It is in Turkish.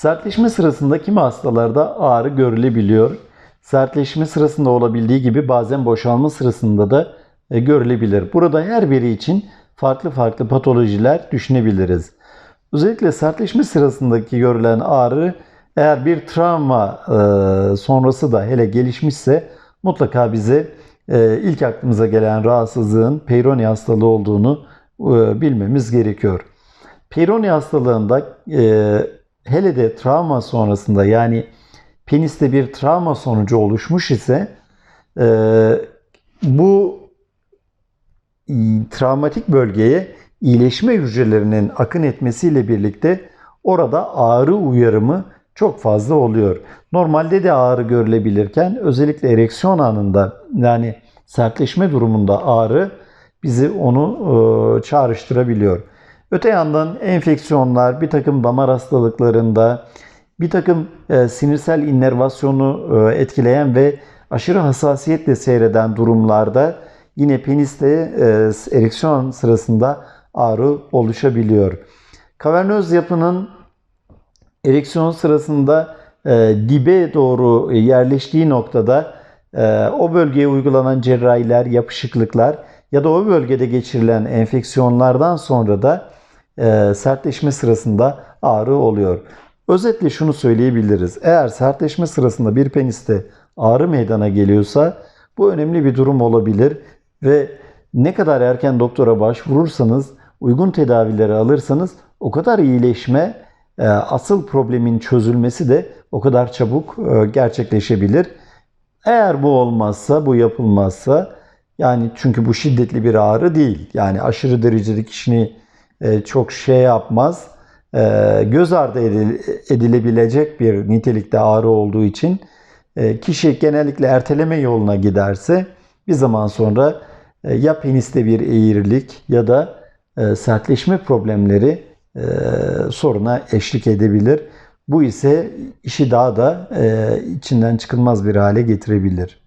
Sertleşme sırasında kimi hastalarda ağrı görülebiliyor. Sertleşme sırasında olabildiği gibi bazen boşalma sırasında da e, görülebilir. Burada her biri için farklı farklı patolojiler düşünebiliriz. Özellikle sertleşme sırasındaki görülen ağrı eğer bir travma e, sonrası da hele gelişmişse mutlaka bize e, ilk aklımıza gelen rahatsızlığın Peyronie hastalığı olduğunu bilmemiz gerekiyor. Peyronie hastalığında hele de travma sonrasında yani peniste bir travma sonucu oluşmuş ise e, bu travmatik bölgeye iyileşme hücrelerinin akın etmesiyle birlikte orada ağrı uyarımı çok fazla oluyor. Normalde de ağrı görülebilirken özellikle ereksiyon anında yani sertleşme durumunda ağrı bizi onu e, çağrıştırabiliyor. Öte yandan enfeksiyonlar, bir takım damar hastalıklarında, bir takım e, sinirsel innervasyonu e, etkileyen ve aşırı hassasiyetle seyreden durumlarda yine peniste e, ereksiyon sırasında ağrı oluşabiliyor. Kavernöz yapının ereksiyon sırasında e, dibe doğru yerleştiği noktada e, o bölgeye uygulanan cerrahiler, yapışıklıklar ya da o bölgede geçirilen enfeksiyonlardan sonra da sertleşme sırasında ağrı oluyor. Özetle şunu söyleyebiliriz. Eğer sertleşme sırasında bir peniste ağrı meydana geliyorsa bu önemli bir durum olabilir ve ne kadar erken doktora başvurursanız, uygun tedavileri alırsanız o kadar iyileşme, e, asıl problemin çözülmesi de o kadar çabuk e, gerçekleşebilir. Eğer bu olmazsa, bu yapılmazsa yani çünkü bu şiddetli bir ağrı değil. Yani aşırı derecede kişini e, çok şey yapmaz. E, göz ardı edil- edilebilecek bir nitelikte ağrı olduğu için e, kişi genellikle erteleme yoluna giderse bir zaman sonra e, ya peniste bir eğrilik ya da e, sertleşme problemleri e, soruna eşlik edebilir. Bu ise işi daha da e, içinden çıkılmaz bir hale getirebilir.